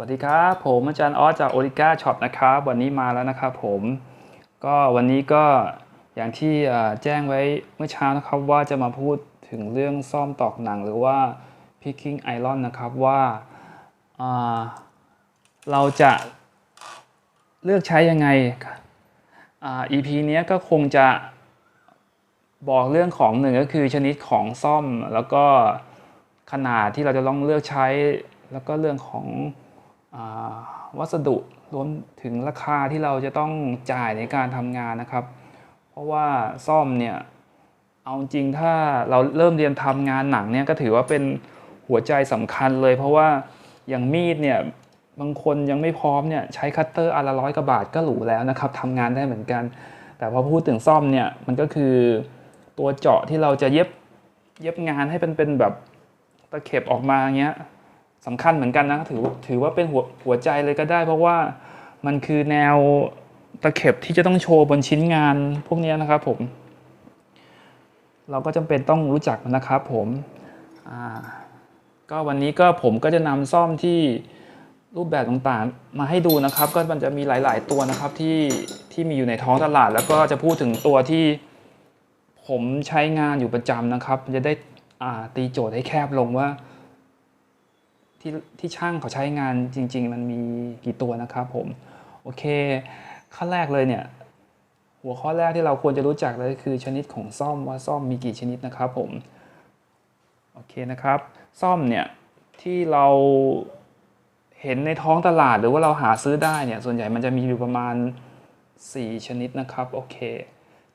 วัสดีครับ ผมอาจารย์ออสจากโอริก้าช็อปนะครับวันนี้มาแล้วนะครับผม ก็วันนี้ก็อย่างที่แจ้งไว้เมื่อเช้านะครับว่าจะมาพูดถึงเรื่องซ่อมตอกหนังหรือว่า picking iron นะครับว่าาเราจะเลือกใช้ยังไงอ EP นี้ก็คงจะบอกเรื่องของหนึ่งก็คือชนิดของซ่อมแล้วก็ขนาดที่เราจะต้องเลือกใช้ แล้วก็เรื่องของ วัสดุรวมถึงราคาที่เราจะต้องจ่ายในการทำงานนะครับ เพราะว่าซ่อมเนี่ยเอาจริงถ้าเราเริ่มเรียนทำงานหนังเนี่ยก็ถือว่าเป็นหัวใจสำคัญเลย เพราะว่าอย่างมีดเนี่ยบางคนยังไม่พร้อมเนี่ยใช้คัตเตอร์อันละร้อยกว่าบาทก็หรูแล้วนะครับทำงานได้เหมือนกัน แต่พอพูดถึงซ่อมเนี่ยมันก็คือตัวเจาะที่เราจะเย็บเย็บงานให้เป็นเป็นแบบตะเข็บออกมาเงี้ย สำคัญเหมือนกันนะถือถือว่าเป็นหัวหัวใจเลยก็ได้ เพราะว่ามันคือแนวตะเข็บที่จะต้องโชว์บนชิ้นงานพวกนี้นะครับผม เราก็จำเป็นต้องรู้จักมันนะครับผมก็วันนี้ก็ผมก็จะนำซ่อมที่รูปแบบต่างๆ มาให้ดูนะครับ ก็มันจะมีหลาย ๆ ตัวนะครับที่ที่มีอยู่ในท้องตลาด แล้วก็จะพูดถึงตัวที่ผมใช้งานอยู่ประจำนะครับ จะได้ตีโจทย์ให้แคบลงว่า ที่ที่ช่างเขาใช้งานจริง ๆ มันมีกี่ตัวนะครับผมโอเคขั้นแรกเลยเนี่ยหัวข้อแรกที่เราควรจะรู้จักเลยคือชนิดของซ่อมว่าซ่อมมีกี่ชนิดนะครับผมโอเคนะครับ ซ่อมเนี่ยที่เราเห็นในท้องตลาดหรือว่าเราหาซื้อได้เนี่ยส่วนใหญ่มันจะมีอยู่ประมาณ 4 ชนิดนะครับโอเค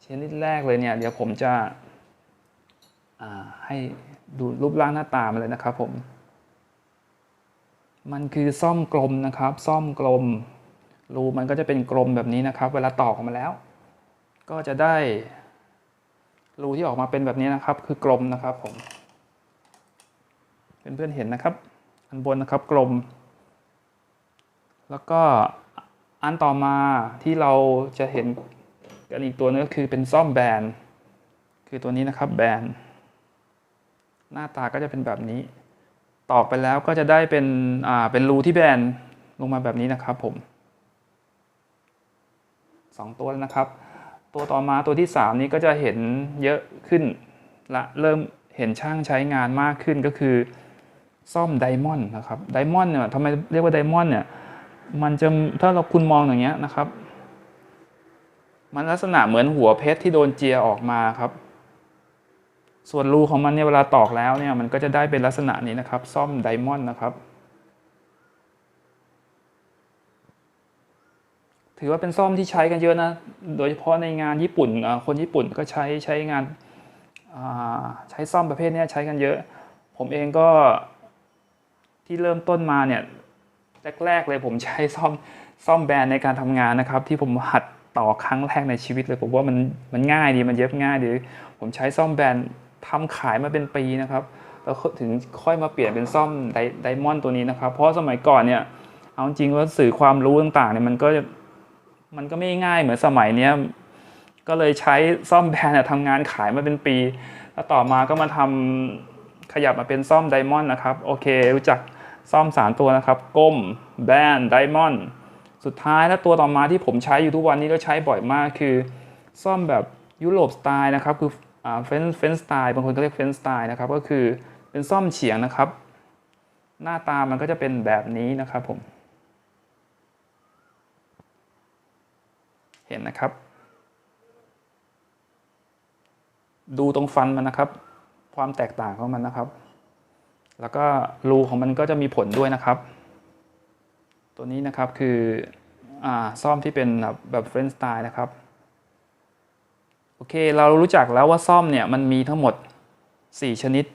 ชนิดแรกเลยเนี่ยเดี๋ยวผมจะให้ดูรูปร่างหน้าตามันเลยนะครับผม มันคือซ่อมกลมนะครับ ซ่อมกลม รูมันก็จะเป็นกลมแบบนี้นะครับ เวลาตอกออกมาแล้ว ก็จะได้ รูที่ออกมาเป็นแบบนี้นะครับ คือกลมนะครับผมเพื่อนๆเห็นนะครับ อันบนนะครับกลม แล้วก็อันต่อมาที่เราจะเห็นกันอีกตัวนึงก็คือเป็นซ่อมแบน คือตัวนี้นะครับแบน หน้าตาก็จะเป็นแบบนี้ ตอกไปแล้วก็จะได้เป็นอ่าเป็นรูที่แบนลงมาแบบนี้นะครับผมสองตัวแล้วนะครับ ตัวต่อมาตัวที่ 3 นี้ก็จะเห็นเยอะขึ้นละเริ่มเห็นช่างใช้งานมากขึ้นก็คือซ่อมไดมอนด์นะครับไดมอนด์เนี่ยทำไมเรียกว่าไดมอนด์เนี่ยมันจะถ้าเราคุณมองอย่างเงี้ยนะครับ มันลักษณะเหมือนหัวเพชรที่โดนเจียออกมาครับ ส่วนรูของมันเนี่ยเวลาตอกแล้วเนี่ยมันก็จะได้เป็นลักษณะนี้นะครับซ่อมไดมอนด์นะครับ ถือว่าเป็นซ่อมที่ใช้กันเยอะนะโดยเฉพาะในงานญี่ปุ่นคนญี่ปุ่นก็ใช้ใช้งานใช้ซ่อมประเภทนี้ใช้กันเยอะ ผมเองก็ที่เริ่มต้นมาเนี่ยแรกๆเลยผมใช้ซ่อมซ่อมแบรนด์ในการทำงานนะครับ ที่ผมหัดต่อครั้งแรกในชีวิตเลยผมว่ามันมันง่ายดีมันเย็บง่ายดีผมใช้ซ่อมแบรนด์ ทำขายมาเป็นปีนะครับ แล้วถึงค่อยมาเปลี่ยนเป็นซ่อมไดไดมอนด์ตัวนี้นะครับ เพราะสมัยก่อนเนี่ย เอาจริงว่าสื่อความรู้ต่างๆเนี่ยมันก็มันก็ไม่ง่ายเหมือนสมัยเนี้ยก็เลยใช้ซ่อมแบรนด์ทำงานขายมาเป็นปี แล้วต่อมาก็มาทำขยับมาเป็นซ่อมไดมอนด์นะครับ โอเค รู้จักซ่อมสามตัวนะครับ ก้มแบนไดมอนด์สุดท้ายแล้วตัวต่อมาที่ผมใช้อยู่ทุกวันนี้ก็ใช้บ่อยมากคือ ซ่อมแบบยุโรปสไตล์นะครับ คือ เฟนเฟนสไตล์บางคนก็เรียกเฟนสไตล์นะครับก็คือเป็นซ่อมเฉียงนะครับ หน้าตามันก็จะเป็นแบบนี้นะครับผม เห็นนะครับ ดูตรงฟันมันนะครับ ความแตกต่างของมันนะครับ แล้วก็รูของมันก็จะมีผลด้วยนะครับ ตัวนี้นะครับคืออซ่อมที่เป็นแบบแบบเฟรนสไตล์นะครับ โอเค เรารู้จักแล้วว่าซ่อมเนี่ยมันมีทั้งหมด 4 ชนิด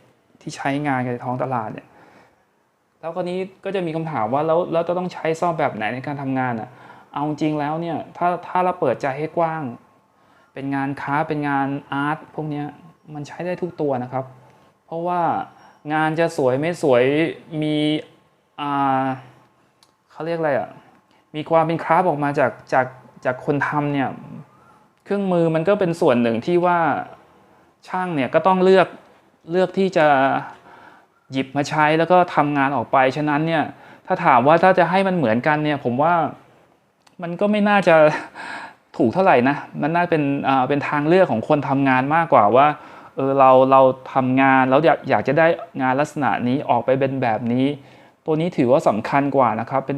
ที่ใช้งานในท้องตลาดเนี่ยแล้วก็นี้ก็จะมีคำถามว่าแล้วแล้วจะต้องใช้ซ่อมแบบไหนในการทำงานอะเอาจริงแล้วเนี่ยถ้าถ้าเราเปิดใจให้กว้าง เป็นงานค้าเป็นงานอาร์ตพวกนี้มันใช้ได้ทุกตัวนะครับ เพราะว่างานจะสวยไม่สวยมีอ่าเขาเรียกอะไรอะมีความเป็นคราฟออกมาจากจากจากคนทำเนี่ย เครื่องมือมันก็เป็นส่วนหนึ่งที่ว่าช่างเนี่ยก็ต้องเลือกเลือกที่จะหยิบมาใช้แล้วก็ทำงานออกไป ฉะนั้นเนี่ยถ้าถามว่าถ้าจะให้มันเหมือนกันเนี่ย ผมว่ามันก็ไม่น่าจะถูกเท่าไหร่นะมันน่าเป็นอ่าเป็นทางเลือกของคนทำงานมากกว่าว่าเออเราเราทำงานแล้วอยากอยากจะได้งานลักษณะนี้ออกไปเป็นแบบนี้ ตัวนี้ถือว่าสำคัญกว่านะครับเป็น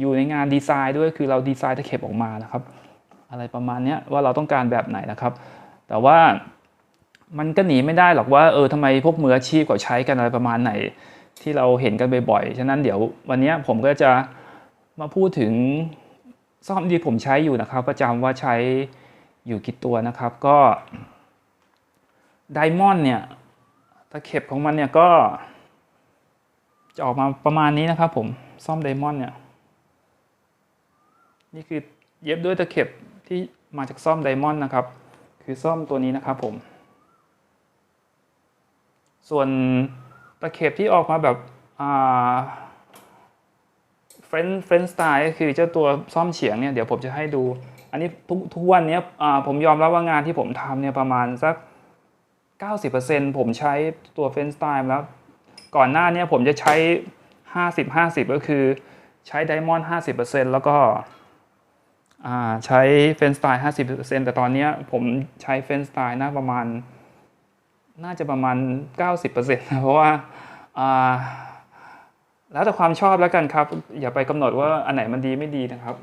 อยู่ในงานดีไซน์ด้วยคือเราดีไซน์ตะเข็บออกมานะครับ อะไรประมาณนี้ว่าเราต้องการแบบไหนนะครับ แต่ว่ามันก็หนีไม่ได้หรอกว่าเออทำไมพวกมืออาชีพเขาใช้กันอะไรประมาณไหน ที่เราเห็นกันบ่อยๆ ฉะนั้นเดี๋ยววันนี้ผมก็จะมาพูดถึงซ่อมที่ผมใช้อยู่นะครับ ประจำว่าใช้อยู่กี่ตัวนะครับ ก็ไดมอนด์เนี่ยตะเข็บของมันเนี่ยก็จะออกมาประมาณนี้นะครับผมซ่อมไดมอนด์เนี่ยนี่คือเย็บด้วยตะเข็บ ที่มาจากซ่อมไดมอนด์นะครับ คือซ่อมตัวนี้นะครับผม ส่วนตะเข็บที่ออกมาแบบเฟรนเฟรนสไตล์ก็คือเจ้าตัวซ่อมเฉียงเนี่ยเดี๋ยวผมจะให้ดู อันนี้ทุกทุกวันนี้ผมยอมรับว่างานที่ผมทำเนี่ยประมาณสัก 90%ผมใช้ตัวเฟรนสไตล์แล้ว ก่อนหน้านี้ผมจะใช้ 50 50 ก็คือใช้ไดมอนด์50%แล้วก็ ใช้เฟรนสไตล์50%แต่ตอนนี้ผมใช้เฟรนสไตล์น่าประมาณ น่าจะประมาณ 90%นะเพราะว่าาแล้วแต่ความชอบแล้วกันครับ อย่าไปกำหนดว่าอันไหนมันดีไม่ดีนะครับ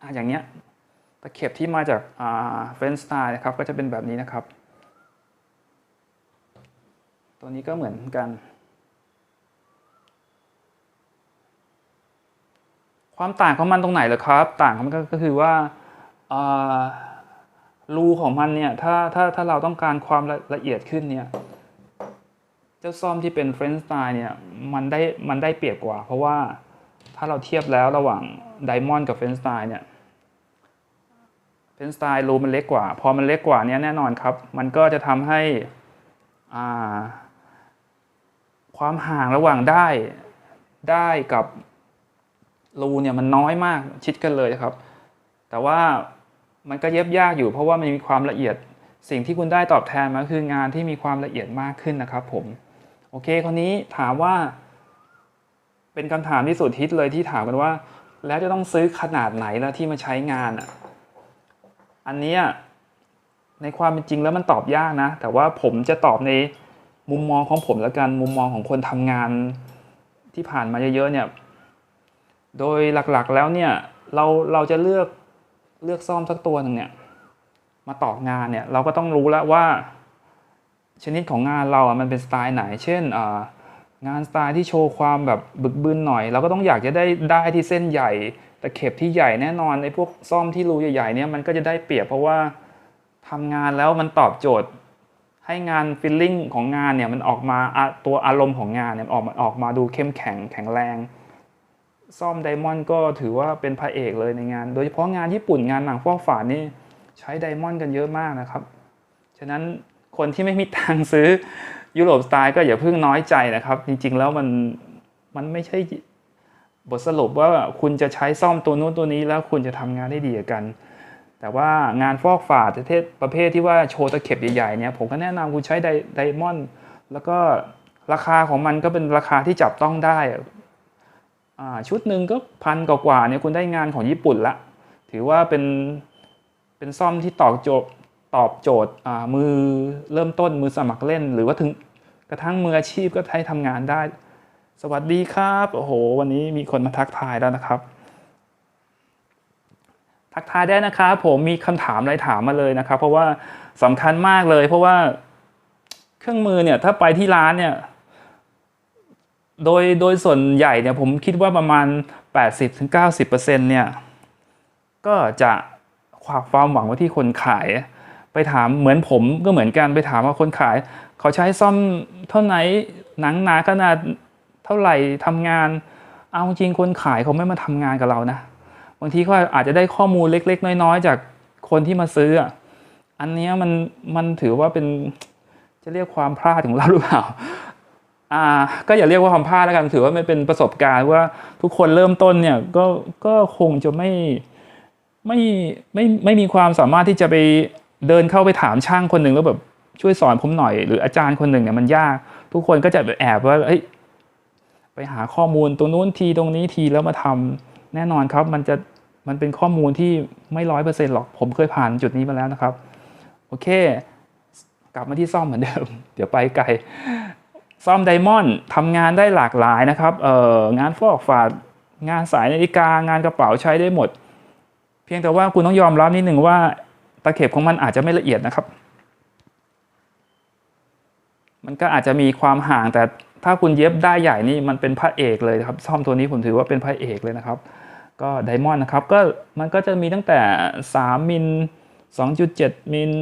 ออย่างเนี้ยตะเข็บที่มาจากเฟรนสไตล์นะครับก็จะเป็นแบบนี้นะครับ ตัวนี้ก็เหมือนกัน ความต่างของมันตรงไหนเหรอครับ ต่างของมันก็คือว่ารูของมันเนี่ยถ้าถ้าถ้าเราต้องการความละละเอียดขึ้นเนี่ยเจ้าซ่อมที่เป็นเฟรน c ์สไตล์เนี่ยมันได้มันได้เปรียบกว่า เพราะว่าถ้าเราเทียบแล้วระหว่างไดมอนด์กับเฟรน c ์สไตล์เนี่ยเฟรน c ์สไตล์รูมันเล็กกว่า พอมันเล็กกว่านี้แน่นอนครับ มันก็จะทำให้อ่าความห่างระหว่างได้ได้กับ รูเนี่ยมันน้อยมากชิดกันเลยครับ แต่ว่ามันก็เย็บยากอยู่เพราะว่ามันมีความละเอียด สิ่งที่คุณได้ตอบแทนมาคืองานที่มีความละเอียดมากขึ้นนะครับผมโอเคคนนี้ถามว่า เป็นคำถามที่สุดฮิตเลยที่ถามกันว่า แล้วจะต้องซื้อขนาดไหนแล้วที่มาใช้งานอะอันนี้ในความเป็นจริงแล้วมันตอบยากนะ แต่ว่าผมจะตอบในมุมมองของผมแล้วกันมุมมองของคนทำงานที่ผ่านมาเยอะๆเนี่ย โดยหลักๆแล้วเนี่ยเราเราจะเลือกเลือกซ่อมสักตัวหนึ่งเนี่ยมาต่องานเนี่ยเราก็ต้องรู้แล้วว่าชนิดของงานเราอะมันเป็นสไตล์ไหน เช่นงานสไตล์ที่โชว์ความแบบบึกบึนหน่อย เราก็ต้องอยากจะได้ได้ที่เส้นใหญ่ตะเข็บที่ใหญ่แน่นอนไอ้พวกซ่อมที่รูใหญ่ๆเนี่ยมันก็จะได้เปรียบเพราะว่าทำงานแล้วมันตอบโจทย์ ให้งานฟิลลิ่งของงานเนี่ยมันออกมาตัวอารมณ์ของงานเนี่ยออกมาออกมาดูเข้มแข็งแข็งแรง ซ่อมไดมอนด์ก็ถือว่าเป็นพระเอกเลยในงาน โดยเฉพาะงานญี่ปุ่นงานหนังฟอกฝานี่ใช้ไดมอนด์กันเยอะมากนะครับ ฉะนั้นคนที่ไม่มีตังซื้อยุโรปสไตล์ก็อย่าเพิ่งน้อยใจนะครับ จริงๆแล้วมันมันไม่ใช่บทสรุปว่าคุณจะใช้ซ่อมตัวนู้นตัวนี้แล้วคุณจะทำงานได้ดีกัน แต่ว่างานฟอกฝาประเภทประเภทที่ว่าโชว์ตะเข็บใหญ่ๆเนี่ยผมก็แนะนำคุณใช้ไดไดมอนด์แล้วก็ราคาของมันก็เป็นราคาที่จับต้องได้ ชุดหนึ่งก็พันกว่าเนี่ยคุณได้งานของญี่ปุ่นละ ถือว่าเป็นเป็นซ่อมที่ตอบโจทย์ตอบโจทย์มือเริ่มต้นมือสมัครเล่น หรือว่าถึงกระทั่งมืออาชีพก็ใช้ทำงานได้ สวัสดีครับ โอ้โห วันนี้มีคนมาทักทายแล้วนะครับ ทักทายได้นะครับผมมีคำถามอะไรถามมาเลยนะครับ เพราะว่าสำคัญมากเลย เพราะว่าเครื่องมือเนี่ยถ้าไปที่ร้านเนี่ย โดยโดยส่วนใหญ่เนี่ยผมคิดว่าประมาณ 80-90%เนี่ยก็จะฝากความหวังไว้ที่คนขาย ไปถามเหมือนผมก็เหมือนกันไปถามว่าคนขาย เขาใช้ซ่อมเท่าไหนหนังหนาขนาดเท่าไหร่ทำงาน เอาจริงคนขายเขาไม่มาทำงานกับเรานะ บางทีเขาอาจจะได้ข้อมูลเล็ก ๆ น้อยๆ จากคนที่มาซื้ออะอันเนี้ยมันมันถือว่าเป็นจะเรียกความพลาดของเราหรือเปล่า อ่าก็อย่าเรียกว่าความพลาดแล้วกันถือว่ามันเป็นประสบการณ์ว่าทุกคนเริ่มต้นเนี่ยก็ก็คงจะไม่ไม่ไม่ไม่มีความสามารถที่จะไปเดินเข้าไปถามช่างคนหนึ่งแล้วแบบช่วยสอนผมหน่อย หรืออาจารย์คนหนึ่งเนี่ยมันยาก ทุกคนก็จะแอบว่าเอ้ยไปหาข้อมูลตรงนู้นทีตรงนี้ทีแล้วมาทำแน่นอนครับมันจะมันเป็นข้อมูลที่ไม่ร้อยเปอร์เซ็นต์หรอกผมเคยผ่านจุดนี้มาแล้วนะครับ โอเค กลับมาที่ซ่อมเหมือนเดิม เดี๋ยวไปไกล ซ่อมไดมอนด์ทำงานได้หลากหลายนะครับเอ่องานฟอกฝาดงานสายนาฬิกางานกระเป๋าใช้ได้หมด เพียงแต่ว่าคุณต้องยอมรับนิดหนึ่งว่าตะเข็บของมันอาจจะไม่ละเอียดนะครับ มันก็อาจจะมีความห่างแต่ถ้าคุณเย็บได้ใหญ่นี่มันเป็นพระเอกเลยครับซ่อมตัวนี้ผมถือว่าเป็นพระเอกเลยนะครับ ก็ไดมอนด์นะครับก็มันก็จะมีตั้งแต่ 3มิล2.7มิล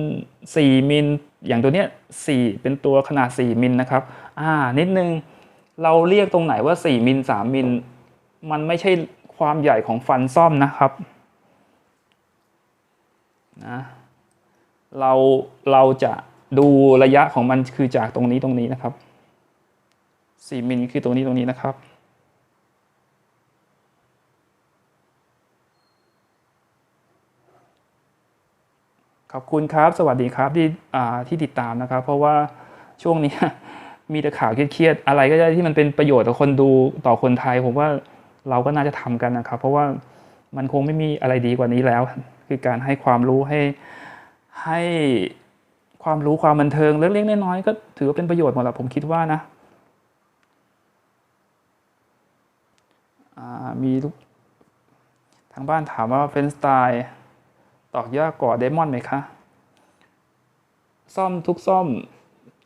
4มิล อย่างตัวเนี้ย4เป็นตัวขนาด 4มิลนะครับ อ่า นิดนึง เราเรียกตรงไหนว่า 4มิล3มิล มันไม่ใช่ความใหญ่ของฟันซ่อมนะครับ นะ เรา เราจะดูระยะของมันคือจากตรงนี้ตรงนี้นะครับ 4มิลคือตรงนี้ตรงนี้นะครับ ขอบคุณครับ สวัสดีครับที่ที่ติดตามนะครับ เพราะว่าช่วงนี้มีแต่ข่าวเครียดๆอะไรก็ได้ที่มันเป็นประโยชน์ต่อคนดูต่อคนไทย ผมว่าเราก็น่าจะทำกันนะครับ เพราะว่ามันคงไม่มีอะไรดีกว่านี้แล้ว คือการให้ความรู้ให้ให้ความรู้ความบันเทิงเล็กๆน้อยๆก็ถือว่าเป็นประโยชน์หมดแหละผมคิดว่านะามีทางบ้านถามว่าเฟนสไตล์ ตอกยากกว่าไดมอนด์ไหมคะ ซ่อมทุกซ่อม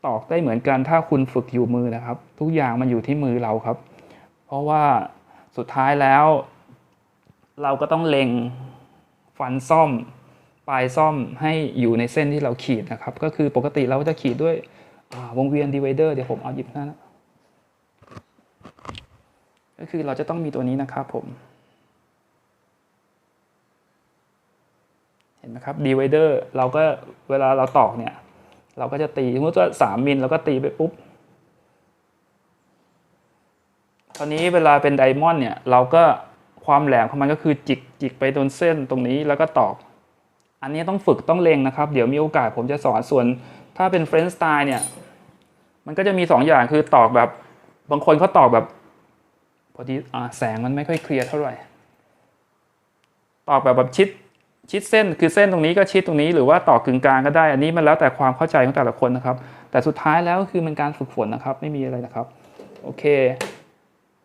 ตอกได้เหมือนกันถ้าคุณฝึกอยู่มือนะครับ ทุกอย่างมันอยู่ที่มือเราครับ เพราะว่าสุดท้ายแล้ว เราก็ต้องเล็งฟันซ่อม ปลายซ่อมให้อยู่ในเส้นที่เราขีดนะครับ ก็คือปกติเราจะขีดด้วยวงเวียนดีไวเดอร์เดี๋ยวผมเอาหยิบหน้านะก็คือเราจะต้องมีตัวนี้นะครับผม ห็นไหมครับ divider เราก็เวลาเราตอกเนี่ย เราก็จะตีสมมติว่าสามมิลเราก็ตีไปปุ๊บคราวนี้เวลาเป็นไดมอนด์เนี่ยเราก็ความแหลมของมันก็คือจิกจิกไปตรงเส้นตรงนี้แล้วก็ตอก อันนี้ต้องฝึกต้องเลงนะครับ เดี๋ยวมีโอกาสผมจะสอนส่วน ถ้าเป็นเฟรนสไตล์เนี่ย มันก็จะมีสองอย่างคือตอกแบบ บางคนเขาตอกแบบ พอดีแสงมันไม่ค่อยเคลียร์เท่าไหร่ ตอกแบบแบบชิด ชิดเส้นคือเส้นตรงนี้ก็ชิดตรงนี้หรือว่าต่อกึ่งกลางก็ได้ อันนี้มันแล้วแต่ความเข้าใจของแต่ละคนนะครับ แต่สุดท้ายแล้วคือมันการฝึกฝนนะครับ ไม่มีอะไรนะครับ โอเค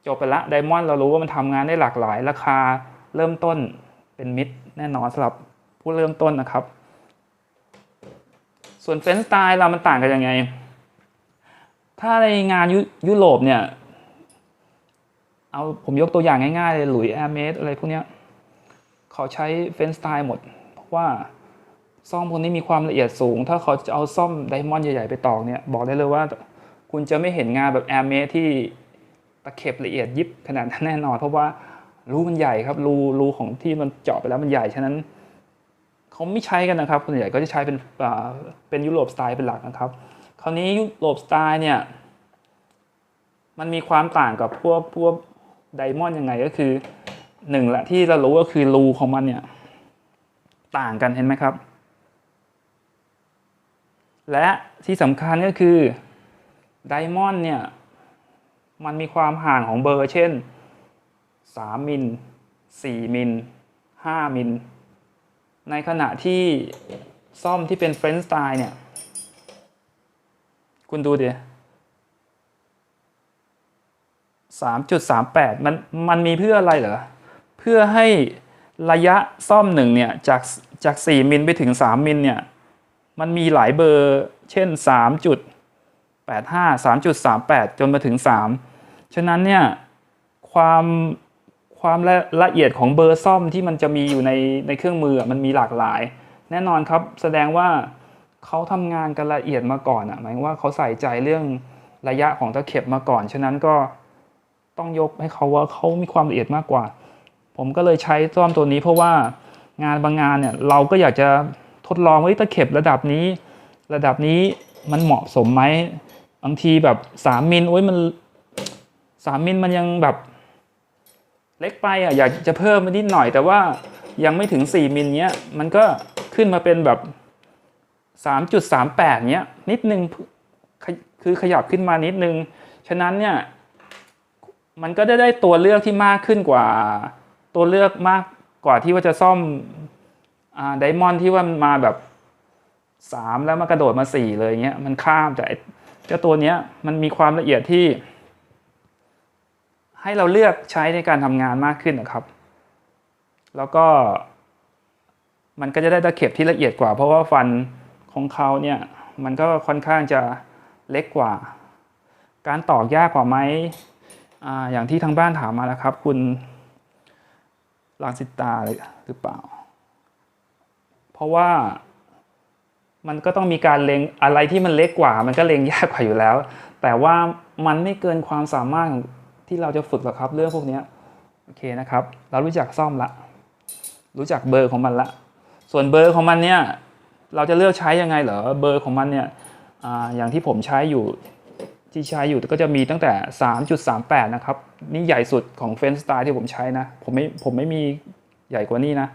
จบไปละไดมอนด์เรารู้ว่ามันทำงานได้หลากหลาย ราคาเริ่มต้นเป็นมิตรแน่นอนสำหรับผู้เริ่มต้นนะครับ ส่วนเฟรนสไตล์เรามันต่างกันยังไง ถ้าในงานยุยุโรปเนี่ย เอาผมยกตัวอย่างง่ายๆเลยหลุยแอร์เมสอะไรพวกเนี้ย เขาใช้เฟนสไตล์หมด เพราะว่าซ่อมพวกนี้มีความละเอียดสูง ถ้าเขาจะเอาซ่อมไดมอนด์ใหญ่ๆไปตอกเนี่ยบอกได้เลยว่า คุณจะไม่เห็นงานแบบแอร์เมสที่ตะเข็บละเอียดยิบขนาดนั้นแน่นอน เพราะว่ารูมันใหญ่ครับรูรูของที่มันเจาะไปแล้วมันใหญ่ฉะนั้นเขาไม่ใช้กันนะครับคนใหญ่ก็จะใช้เป็นอ่าเป็นยุโรปสไตล์เป็นหลักนะครับ คราวนี้ยุโรปสไตล์เนี่ยมันมีความต่างกับพวกพวกไดมอนด์ยังไงก็คือ หนึ่งละที่เรารู้ก็คือรูของมันเนี่ยต่างกันเห็นไหมครับ และที่สำคัญก็คือไดมอนด์เนี่ยมันมีความห่างของเบอร์เช่น 3 มิล 4 มิล 5 มิล ในขณะที่ซ่อมที่เป็นเฟรนสไตล์เนี่ย คุณดูดิ3.38มันมันมีเพื่ออะไรเหรอ เพื่อให้ระยะซ่อมหนึ่งเนี่ยจากจาก 4 มิลไปถึง 3 มิลเนี่ยมันมีหลายเบอร์เช่น 3.85 3.38 จนมาถึง 3 ฉะนั้นเนี่ยความความละละเอียดของเบอร์ซ่อมที่มันจะมีอยู่ในในเครื่องมือมันมีหลากหลาย แน่นอนครับแสดงว่าเขาทำงานกันละเอียดมาก่อนอะหมายว่าเขาใส่ใจเรื่องระยะของตะเข็บมาก่อน ฉะนั้นก็ต้องยกให้เขาว่าเขามีความละเอียดมากกว่า ผมก็เลยใช้ซ่อมตัวนี้เพราะว่างานบางงานเนี่ยเราก็อยากจะทดลองว่าเฮ้ยตะเข็บระดับนี้ ระดับนี้มันเหมาะสมไหมบางทีแบบสามมิลโอ้ยมันสามมิลมันยังแบบเล็กไปอะอยากจะเพิ่มมานิดหน่อย แต่ว่ายังไม่ถึงสี่มิลเนี้ยมันก็ขึ้นมาเป็นแบบสามจุดสามแปดเนี้ยนิดนึงคือขยับขึ้นมานิดนึง ฉะนั้นเนี่ยมันก็จะได้ตัวเลือกที่มากขึ้นกว่า ตัวเลือกมากกว่าที่ว่าจะซ่อมไดมอนที่ว่ามันมาแบบสามแล้วมากระโดดมาสี่เลยเงี้ยมันข้ามแต่เจ้าตัวเนี้ยมันมีความละเอียดที่ ให้เราเลือกใช้ในการทำงานมากขึ้นนะครับ แล้วก็ มันก็จะได้ตะเข็บที่ละเอียดกว่า เพราะว่าฟันของเขาเนี่ยมันก็ค่อนข้างจะเล็กกว่า การตอกยากกว่าไหมออย่างที่ทางบ้านถามมานะครับ คุณ ลางสิตาหรือเปล่า เพราะว่ามันก็ต้องมีการเลงอะไรที่มันเล็กกว่า มันก็เลงยากกว่าอยู่แล้ว แต่ว่ามันไม่เกินความสามารถของที่เราจะฝึกหรอกครับ เรื่องพวกนี้โอเคนะครับ เรารู้จักซ่อมละ รู้จักเบอร์ของมันละ ส่วนเบอร์ของมันเนี่ยเราจะเลือกใช้ยังไงเหรอเบอร์ของมันเนี่ยออย่างที่ผมใช้อยู่ ที่ใช้อยู่ก็จะมีตั้งแต่ 3.38 นะครับ นี่ใหญ่สุดของเฟนสไตล์ที่ผมใช้นะ ผมไม่ผมไม่มีใหญ่กว่านี้นะ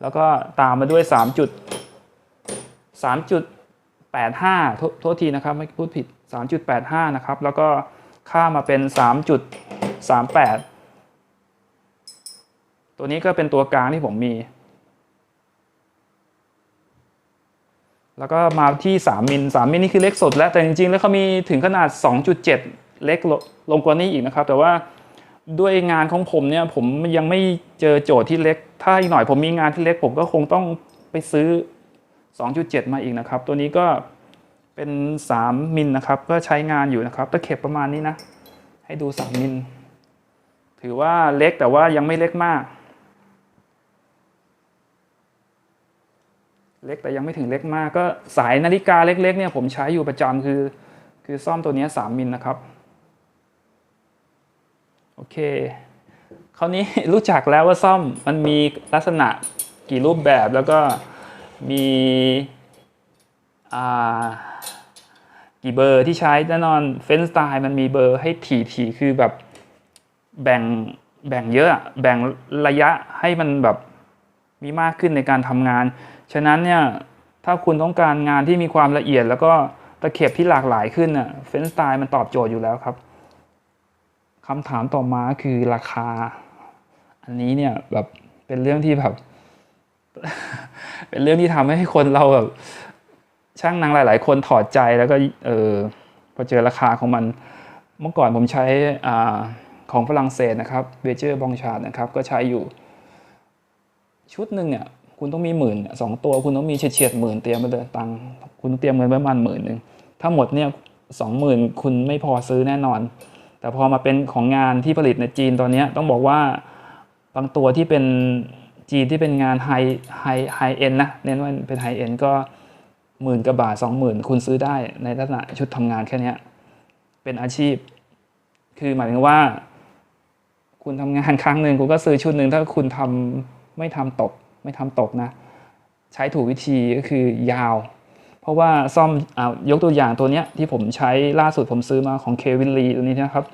แล้วก็ตามมาด้วย 3.385 โทษทีนะครับ ไม่พูดผิด 3.85 นะครับ แล้วก็ค่ามาเป็น 3.38 ตัวนี้ก็เป็นตัวกลางที่ผมมี แล้วก็มาที่ 3 มิล 3 มิลนี่คือเล็กสุดแล้วแต่จริงๆ แล้วเขามีถึงขนาด 2.7 เล็กลลงกว่านี้อีกนะครับ แต่ว่าด้วยงานของผมเนี่ยผมยังไม่เจอโจทย์ที่เล็ก ถ้าอีกหน่อยผมมีงานที่เล็กผมก็คงต้องไปซื้อ 2.7 มาอีกนะครับ ตัวนี้ก็เป็น 3 มิลนะครับ ก็ใช้งานอยู่นะครับตะเข็บประมาณนี้นะ ให้ดู 3 มิล ถือว่าเล็กแต่ว่ายังไม่เล็กมาก เล็กแต่ยังไม่ถึงเล็กมากก็สายนาฬิกาเล็กๆเนี่ยผมใช้อยู่ประจำคือ คือซ่อมตัวนี้ 3 มิลนะครับ โอเค คราวนี้รู้จักแล้วว่าซ่อมมันมีลักษณะกี่รูปแบบแล้วก็มีกี่เบอร์ที่ใช้แน่นอนเฟนสไตล์มันมีเบอร์ให้ถี่ๆคือแบบแบ่งแบ่งเยอะแบ่งระยะให้มันแบบมีมากขึ้นในการทำงาน ฉะนั้นเนี่ยถ้าคุณต้องการงานที่มีความละเอียด แล้วก็ตะเข็บที่หลากหลายขึ้นน่ะเฟนสไตล์มันตอบโจทย์อยู่แล้วครับคำถามต่อมาคือราคา อันนี้เนี่ยแบบเป็นเรื่องที่แบบ เป็นเรื่องที่ทำให้คนเราแบบช่างนางหลาย ๆ คนถอดใจแล้วก็เออพอเจอราคาของมันเมื่อก่อนผมใช้อ่าของฝรั่งเศสนะครับเวเจอร์บองชาร์นะครับ ก็ใช้อยู่ ชุดหนึ่งเนี่ย คุณต้องมีหมื่นสองตัวคุณต้องมีเฉียดๆหมื่นเตรียมไปเลยตังคุณเตรียมเงินไว้ประมาณหมื่นหนึ่งถ้าหมดเนี่ยสองหมื่นคุณไม่พอซื้อแน่นอน แต่พอมาเป็นของงานที่ผลิตในจีนตอนนี้ต้องบอกว่าบางตัวที่เป็นจีนที่เป็นงานไฮไฮไฮเอ็นนะเน้นว่าเป็นไฮเอ็นก็หมื่นกว่าบาทสองหมื่นคุณซื้อได้ในลักษณะชุดทำงานแค่เนี้ยเป็นอาชีพ คือหมายถึงว่า คุณทำงานครั้งหนึ่งคุณก็ซื้อชุดหนึ่งถ้าคุณทำไม่ทำตก ไม่ทำตกนะ ใช้ถูกวิธีก็คือยาว เพราะว่าซ่อมอายกตัวอย่างตัวเนี้ยที่ผมใช้ล่าสุดผมซื้อมาของเควินลีตัวนี้นะครับ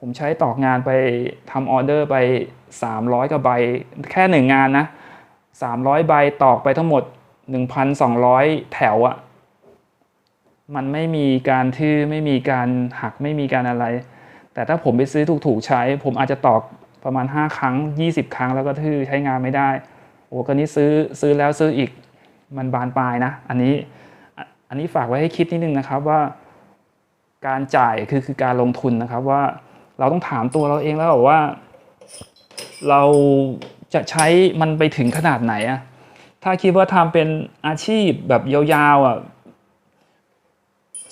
ผมใช้ตอกงานไปทำออเดอร์ไป 300กว่าใบ แค่หนึ่งงานนะ 300 ใบตอกไปทั้งหมด 1,200 แถวอะมันไม่มีการทื่อไม่มีการหักไม่มีการอะไร แต่ถ้าผมไปซื้อถูกๆใช้ ผมอาจจะตอก ประมาณ 5 ครั้ง 20 ครั้งแล้วก็ทื่อใช้งานไม่ได้โอ้ก็นี้ซื้อซื้อแล้วซื้ออีกมันบานปลายนะ อันนี้อันนี้ฝากไว้ให้คิดนิดนึงนะครับว่า การจ่ายคือคือการลงทุนนะครับว่าเราต้องถามตัวเราเองแล้วว่า เราจะใช้มันไปถึงขนาดไหนอะถ้าคิดว่าทำเป็นอาชีพแบบยาวๆอะ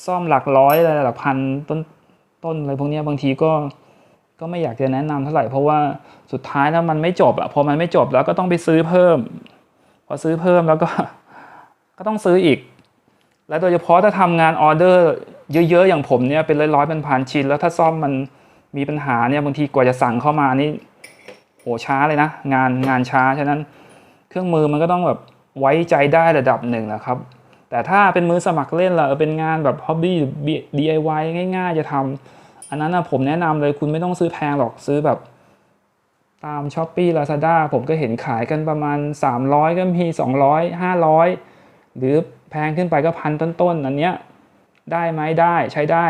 ซ่อมหลักร้อยอะไรหลักพันต้นต้นอะไรพวกนี้บางทีก็ ก็ไม่อยากจะแนะนำเท่าไหร่เพราะว่าสุดท้ายแล้วมันไม่จบอะพอมันไม่จบแล้วก็ต้องไปซื้อเพิ่ม พอซื้อเพิ่มแล้วก็ก็ต้องซื้ออีก และโดยเฉพาะถ้าทำงานออเดอร์เยอะๆอย่างผมเนี่ยเป็นร้อยๆเป็นพันชิ้น แล้วถ้าซ่อมมันมีปัญหาเนี่ยบางทีกว่าจะสั่งเข้ามานี่โหช้าเลยนะ งานงานช้าฉะนั้นเครื่องมือมันก็ต้องแบบไว้ใจได้ระดับหนึ่งนะครับ แต่ถ้าเป็นมือสมัครเล่นล่ะเอเป็นงานแบบฮ็อบบี้ DIY ง่าย ๆ จะทำ อันนั้นนะผมแนะนำเลยคุณไม่ต้องซื้อแพงหรอกซื้อแบบ ตามช้อปปี้ลาซาด้าผมก็เห็นขายกันประมาณ 300 ก็มี 200 500 หรือแพงขึ้นไปก็พันต้นๆอันเนี้ยได้ไหมได้ใช้ได้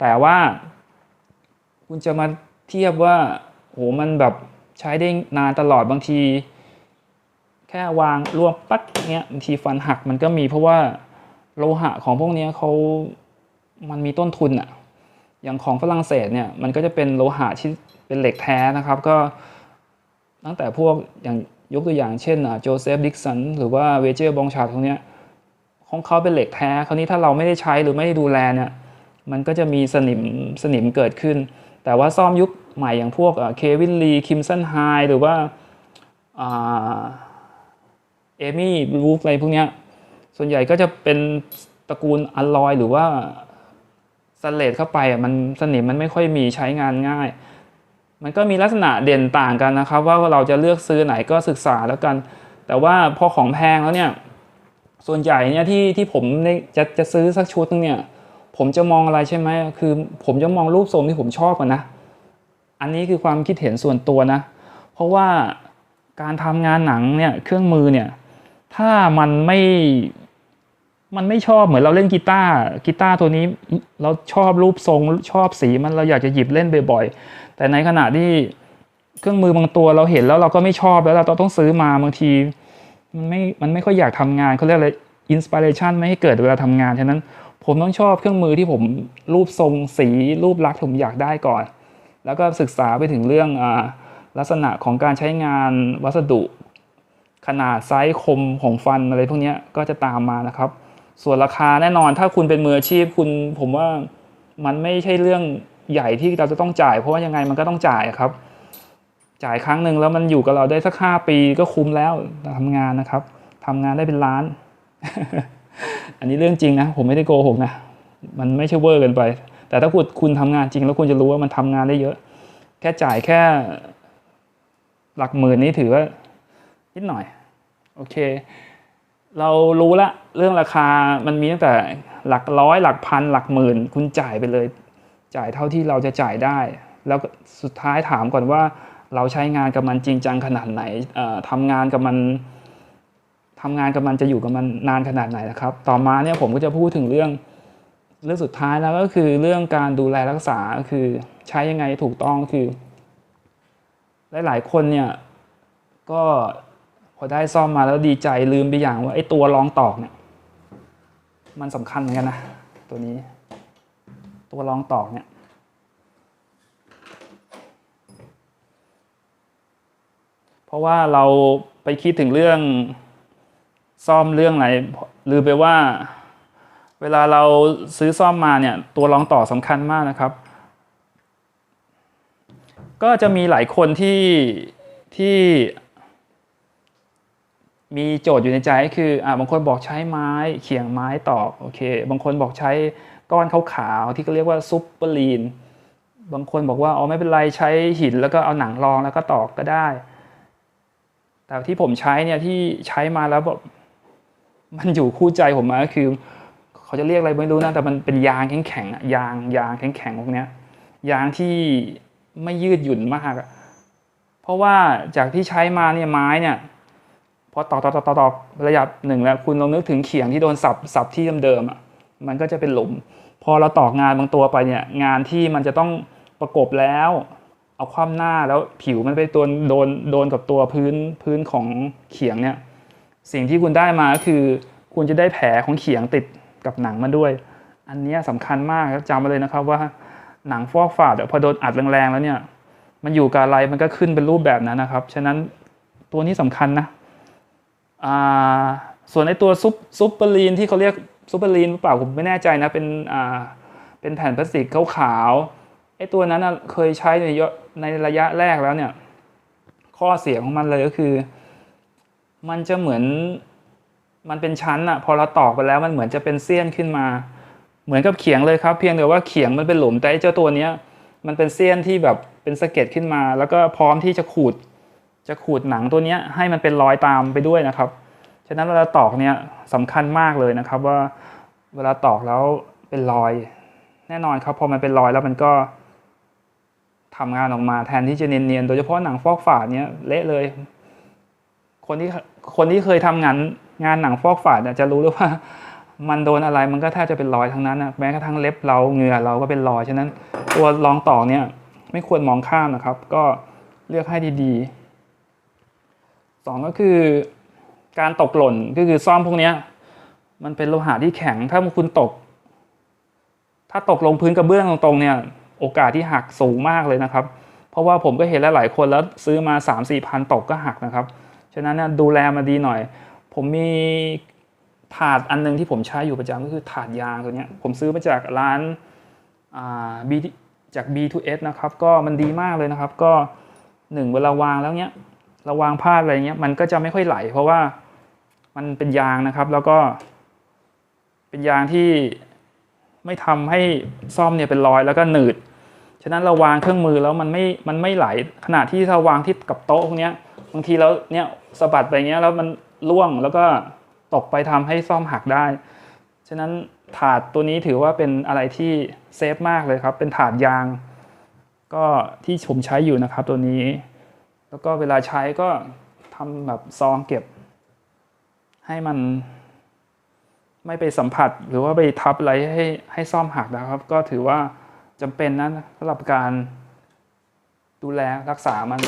แต่ว่าคุณจะมาเทียบว่าโหมันแบบใช้ได้นานตลอดบางที แค่วางรวมปั๊กเนี้ยบางทีฟันหักมันก็มีเพราะว่าโลหะของพวกนี้เขามันมีต้นทุนอะ อย่างของฝรั่งเศสเนี่ยมันก็จะเป็นโลหะที่เป็นเหล็กแท้นะครับก็ตั้งแต่พวกอย่างยกตัวอย่างเช่นโจเซฟดิกสันหรือว่าเวเจอร์บองชาร์ดพวกเนี้ยของเขาเป็นเหล็กแท้ คราวนี้ถ้าเราไม่ได้ใช้หรือไม่ได้ดูแลเนี่ยมันก็จะมีสนิมสนิมเกิดขึ้น แต่ว่าซ่อมยุคใหม่อย่างพวกเควินลีคิมสันไฮหรือว่าเอมี่รูฟอะไรพวกเนี้ยส่วนใหญ่ก็จะเป็นตระกูลอลลอยหรือว่า เลตเข้าไปอะมันสนิมมันไม่ค่อยมีใช้งานง่าย มันก็มีลักษณะเด่นต่างกันนะครับ ว่าเราจะเลือกซื้อไหนก็ศึกษาแล้วกัน แต่ว่าพอของแพงแล้วเนี่ยส่วนใหญ่เนี่ยที่ที่ผมจะจะซื้อสักชุดนึงเนี่ย ผมจะมองอะไรใช่ไหมคือ ผมจะมองรูปทรงที่ผมชอบก่อนนะ อันนี้คือความคิดเห็นส่วนตัวนะ เพราะว่าการทำงานหนังเนี่ยเครื่องมือเนี่ย ถ้ามันไม่ มันไม่ชอบเหมือนเราเล่นกีตาร์กีตาร์ตัวนี้เราชอบรูปทรงชอบสีมันเราอยากจะหยิบเล่นบ่อยๆแต่ในขณะที่เครื่องมือบางตัวเราเห็นแล้วเราก็ไม่ชอบแล้วเราต้องซื้อมาบางที มันไม่มันไม่ค่อยอยากทำงานเขาเรียกอะไรอินสปิเรชันไม่ให้เกิดเวลาทำงานฉะนั้นผมต้องชอบเครื่องมือที่ผมรูปทรงสีรูปลักษณ์ผมอยากได้ก่อน แล้วก็ศึกษาไปถึงเรื่องอลักษณะของการใช้งานวัสดุ ขนาดไซส์คมของฟันอะไรพวกนี้ก็จะตามมานะครับ ส่วนราคาแน่นอนถ้าคุณเป็นมืออาชีพคุณผมว่ามันไม่ใช่เรื่องใหญ่ที่เราจะต้องจ่าย เพราะว่ายังไงมันก็ต้องจ่ายครับ จ่ายครั้งหนึ่งแล้วมันอยู่กับเราได้สักห้าปีก็คุ้มแล้วทำงานนะครับทำงานได้เป็นล้าน อันนี้เรื่องจริงนะผมไม่ได้โกหกนะมันไม่ใช่เวอร์เกินไป แต่ถ้าคุณคุณทำงานจริงแล้วคุณจะรู้ว่ามันทำงานได้เยอะ แค่จ่ายแค่ หลักหมื่นนี้ถือว่านิดหน่อย โอเค เรารู้ละเรื่องราคามันมีตั้งแต่หลักร้อยหลักพันหลักหมื่น คุณจ่ายไปเลย จ่ายเท่าที่เราจะจ่ายได้ แล้วสุดท้ายถามก่อนว่า เราใช้งานกับมันจริงจังขนาดไหนเอ่อทำงานกับมันทำงานกับมันจะอยู่กับมันนานขนาดไหนนะครับ ต่อมาเนี่ยผมก็จะพูดถึงเรื่องเรื่องสุดท้ายแล้วก็คือเรื่องการดูแลรักษาคือใช้ยังไงถูกต้องคือ หลาย ๆ คนเนี่ยก็ พอได้ซ่อมมาแล้วดีใจลืมไปอย่างว่าไอ้ตัวรองตอกเนี่ย มันสำคัญเหมือนกันนะตัวนี้ ตัวรองตอกเนี่ยเพราะว่าเราไปคิดถึงเรื่องซ่อมเรื่องอะไรลืมไปว่า เวลาเราซื้อซ่อมมาเนี่ยตัวรองต่อสำคัญมากนะครับ ก็จะมีหลายคนที่ที่ มีโจทย์อยู่ในใจคืออ่าบางคนบอกใช้ไม้เขียงไม้ตอกโอเค บางคนบอกใช้ก้อนขาวๆที่เขาเรียกว่าซุปเปอร์ลีน บางคนบอกว่าอ๋อไม่เป็นไรใช้หินแล้วก็เอาหนังรองแล้วก็ตอกก็ได้ แต่ที่ผมใช้เนี่ยที่ใช้มาแล้วแบบมันอยู่คู่ใจผมมาก็คือ เขาจะเรียกอะไรไม่รู้นะแต่มันเป็นยางแข็งๆอะยางยางแข็งๆพวกเนี้ยยางที่ไม่ยืดหยุ่นมากเพราะว่าจากที่ใช้มาเนี่ยไม้เนี่ย พอตอกตอกตอกตอกตอระยะหนึ่งแล้วคุณลองนึกถึงเขียงที่โดนสับสับที่เดิมๆอะมันก็จะเป็นหลุม พอเราตอกงานบางตัวไปเนี่ยงานที่มันจะต้องประกบแล้ว เอาความหน้าแล้วผิวมันไปตัวโดนโดนกับตัวพื้นพื้นของเขียงเนี่ยสิ่งที่คุณได้มาก็คือ คุณจะได้แผลของเขียงติดกับหนังมาด้วย อันนี้ยสำคัญมากครับจำไว้เลยนะครับว่าหนังฟอกฝาดพอโดนอัดแรงๆแล้วเนี่ยมันอยู่กับอะไรมันก็ขึ้นเป็นรูปแบบนั้นนะครับ ฉะนั้นตัวนี้สำคัญนะ ส่วนในตัวซุปซุปเปอร์ลีนที่เขาเรียกซุปเปอร์ลีนหรือเปล่าผมไม่แน่ใจนะเป็นเป็นแผ่นพลาสติกขาวๆไอ้ตัวนั้นเคยใช้ในในระยะแรกแล้วเนี่ย ข้อเสียของมันเลยก็คือ มันจะเหมือนมันเป็นชั้นอะพอเราตอกไปแล้วมันเหมือนจะเป็นเสี้ยนขึ้นมา เหมือนกับเขียงเลยครับ เพียงแต่ว่าเขียงมันเป็นหลุมแต่ไอเจ้าตัวเนี้ย มันเป็นเสี้ยนที่แบบเป็นสะเก็ดขึ้นมา แล้วก็พร้อมที่จะขูด จะขูดหนังตัวนี้ให้มันเป็นรอยตามไปด้วยนะครับ ฉะนั้นเวลาตอกเนี่ยสำคัญมากเลยนะครับว่าเวลาตอกแล้วเป็นรอย แน่นอนครับพอมันเป็นรอยแล้วมันก็ทำงานออกมาแทนที่จะเนียนๆ โดยเฉพาะหนังฟอกฝาดเนี้ยเละเลย คนที่คนที่เคยทำงานงานหนังฟอกฝาดจะรู้เลยว่ามันโดนอะไรมันก็แทบจะเป็นรอยทั้งนั้นนะแม้กระทั่งเล็บเราเหงื่อเราก็เป็นรอย ฉะนั้นตัวรองต่อกเนี่ยไม่ควรมองข้ามนะครับ ก็เลือกให้ดีๆ สองก็คือการตกหล่นก็คือซ่อมพวกนี้มันเป็นโลหะที่แข็งถ้าคุณตก ถ้าตกลงพื้นกระเบื้องตรงๆเนี่ย โอกาสที่หักสูงมากเลยนะครับ เพราะว่าผมก็เห็นหลายๆคนแล้วซื้อมา 3 4พันตกก็หักนะครับ ฉะนั้นเนี่ยดูแลมาดีหน่อย ผมมีถาดอันนึงที่ผมใช้อยู่ประจำก็คือถาดยางตัวนี้ผมซื้อมาจากร้านอ่าจาก B2S นะครับ ก็มันดีมากเลยนะครับ ก็หนึ่งเวลาวางแล้วเนี้ย ราวางพลาดอะไรเงี้ยมันก็จะไม่ค่อยไหล เพราะว่ามันเป็นยางนะครับ แล้วก็ เป็นยางที่ไม่ทำให้ซ่อมเนี่ยเป็นรอยแล้วก็หนืด ฉะนั้นเราวางเครื่องมือแล้วมันไม่ มันไม่ไหล ขณะที่ถ้าวางที่กับโต๊ะพวกนี้บางทีแล้วเนี่ยสะบัดไปเงี้ยแล้วมันล่วงแล้วก็ตกไปทำให้ซ่อมหักได้ ฉะนั้นถาดตัวนี้ถือว่าเป็นอะไรที่เซฟมากเลยครับ เป็นถาดยาง ก็ที่ผมใช้อยู่นะครับตัวนี้ แล้วก็เวลาใช้ก็ทำแบบซองเก็บ ให้มันไม่ไปสัมผัสหรือว่าไปทับอะไรให้ให้ซ่อมหักนะครับ ก็ถือว่าจำเป็นนะสำหรับการดูแลรักษามัน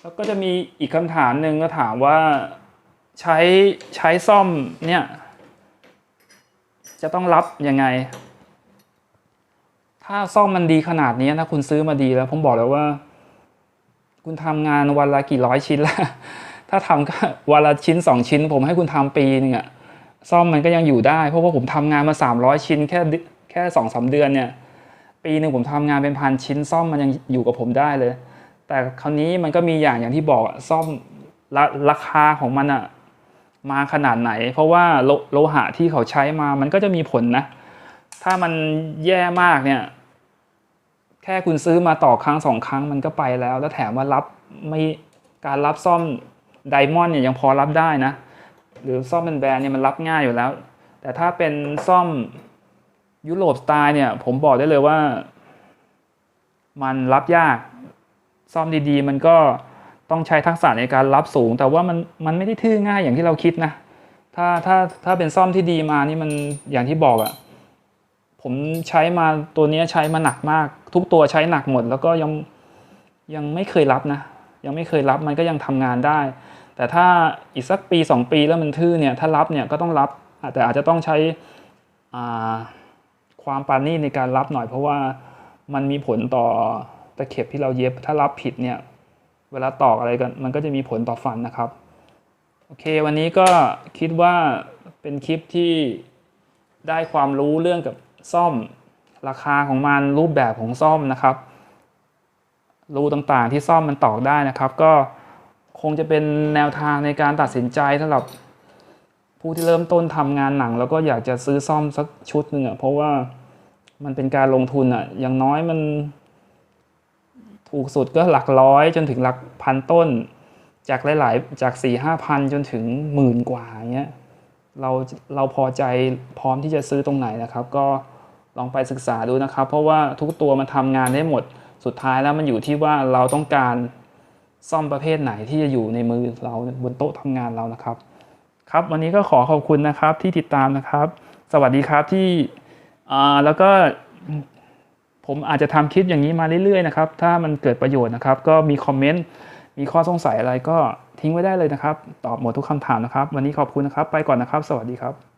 แล้วก็จะมีอีกคำถามหนึ่งก็ถามว่าใช้ใช้ซ่อมเนี่ยจะต้องรับยังไง ถ้าซ่อมมันดีขนาดนี้นะคุณซื้อมาดีแล้ว ผมบอกแล้วว่า คุณทำงานวันละกี่ร้อยชิ้นละถ้าทำก็วันละชิ้นสองชิ้น ผมให้คุณทำปีหนึงอะซ่อมมันก็ยังอยู่ได้ เพราะว่าผมทำงานมาสามร้อยชิ้นแค่แค่สองสามเดือนเนี่ย ปีหนึ่งผมทำงานเป็นพันชิ้น ซ่อมมันยังอยู่กับผมได้เลย แต่คราวนี้มันก็มีอย่างอย่างที่บอกอะซ่อมราราคาของมันอะมาขนาดไหน เพราะว่าโลโลหะที่เขาใช้มามันก็จะมีผลนะ ถ้ามันแย่มากเนี่ย แค่คุณซื้อมาต่อครั้งสองครั้งมันก็ไปแล้ว แล้วแถมว่ารับไม่การรับซ่อมไดมอนด์เนี่ยยังพอรับได้นะ หรือซ่อมเป็นแบรนด์เนี่ยมันรับง่ายอยู่แล้ว แต่ถ้าเป็นซ่อมยุโรปสไตล์เนี่ย ผมบอกได้เลยว่า มันรับยาก ซ่อมดีๆ มันก็ต้องใช้ทักษะในการรับสูง แต่ว่ามันมันไม่ได้ทื่อง่ายอย่างที่เราคิดนะ ถ้าถ้าถ้าเป็นซ่อมที่ดีมานี่มันอย่างที่บอกอะ ผมใช้มาตัวนี้ใช้มาหนักมาก ทุกตัวใช้หนักหมด แล้วก็ยังยังไม่เคยรับนะ ยังไม่เคยรับมันก็ยังทำงานได้ แต่ถ้าอีกสักปีสองปีแล้วมันทื่อเนี่ยถ้ารับเนี่ยก็ต้องรับแต่อาจจะต้องใช้ความปราณีตในการรับหน่อย เพราะว่ามันมีผลต่อตะเข็บที่เราเย็บ ถ้ารับผิดเนี่ยเวลาตอกอะไรกันมันก็จะมีผลต่อฟันนะครับโอเค วันนี้ก็คิดว่าเป็นคลิปที่ได้ความรู้เรื่องกับ ซ่อมราคาของมันรูปแบบของซ่อมนะครับ รูต่างๆที่ซ่อมมันตอกได้นะครับ ก็คงจะเป็นแนวทางในการตัดสินใจสำหรับผู้ที่เริ่มต้นทำงานหนัง แล้วก็อยากจะซื้อซ่อมสักชุดหนึ่งอะเพราะว่ามันเป็นการลงทุนอะอย่างน้อยมัน ถูกสุดก็หลักร้อยจนถึงหลักพันต้น จากหลาย ๆ จากสี่ห้าพันจนถึงหมื่นกว่าเงี้ยเราเราพอใจพร้อมที่จะซื้อตรงไหนนะครับ ก็ ลองไปศึกษาดูนะครับ เพราะว่าทุกตัวมันทำงานได้หมด สุดท้ายแล้วมันอยู่ที่ว่าเราต้องการซ่อมประเภทไหนที่จะอยู่ในมือเราบนโต๊ะทำงานเรานะครับ ครับวันนี้ก็ขอขอบคุณนะครับที่ติดตามนะครับ สวัสดีครับที่อ่าแล้วก็ผมอาจจะทำคลิปอย่างนี้มาเรื่อยๆนะครับ ถ้ามันเกิดประโยชน์นะครับ ก็มีคอมเมนต์มีข้อสงสัยอะไรก็ทิ้งไว้ได้เลยนะครับ ตอบหมดทุกคำถามนะครับ วันนี้ขอบคุณนะครับ ไปก่อนนะครับ สวัสดีครับ